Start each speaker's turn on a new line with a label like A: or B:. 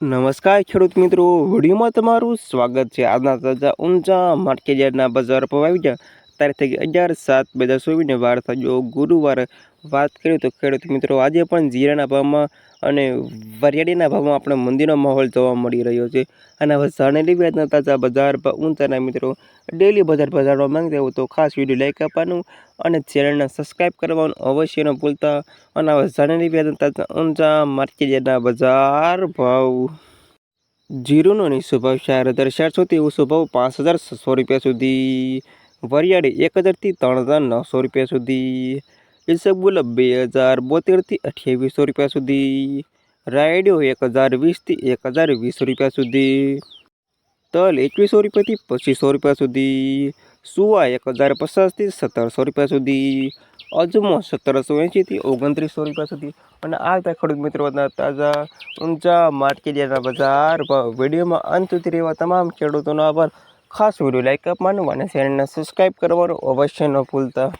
A: નમસ્કાર ખેડૂત મિત્રો, વિડીયોમાં તમારું સ્વાગત છે. આજના તાજા ઊંચા માર્કેટ બજાર પર આવી ગયા. તારીખ અગિયાર સાત બે હજાર ચોવીસને વાર થયો. ગુરુવારે વાત કરીએ તો ખેડૂત મિત્રો, આજે પણ જીરાના ભાવમાં અને વરિયાળીના ભાવમાં આપણે મંદીનો માહોલ જોવા મળી રહ્યો છે. અને હવે જાણેલી વ્યાજના તાજા બજાર પર ઊંચાના મિત્રો ડેલી બજાર બજારમાં માંગતા હોય તો ખાસ વીડિયો લાઈક આપવાનું અને ચેનલને સબસ્ક્રાઈબ કરવાનું અવશ્ય ન ભૂલતા. અને હવે જાણેલી વ્યાજના તાજા ઊંચા માર્કેટના બજાર ભાવ. જીરુનો નીચો ભાવ ચાર હજાર ચારસોથી ઓછો ભાવ પાંચ હજાર છસો રૂપિયા સુધી. વરિયાળી એક હજારથી ત્રણ હજાર નવસો રૂપિયા સુધી. ઇસબુલ બે હજાર બોતેરથી અઠ્યાવીસો રૂપિયા સુધી. રાયડો એક હજાર વીસથી એક હજાર વીસ રૂપિયા સુધી. તલ એકવીસો રૂપિયાથી પચીસો રૂપિયા સુધી. સુવા એક હજાર પચાસથી સત્તરસો રૂપિયા સુધી. અજમો સત્તરસો એંશીથી ઓગણત્રીસો રૂપિયા સુધી. અને આ હતા ખેડૂત મિત્રોના તાજા ઊંચા માર્કેટના બજાર વિડીયોમાં અંત સુધી રહેવા તમામ ખેડૂતોનો આભાર. ખાસ વીડિયો લાઈક આપવાનું અને ચેનલને સબસ્ક્રાઈબ કરવાનું અવશ્ય ન ભૂલતા.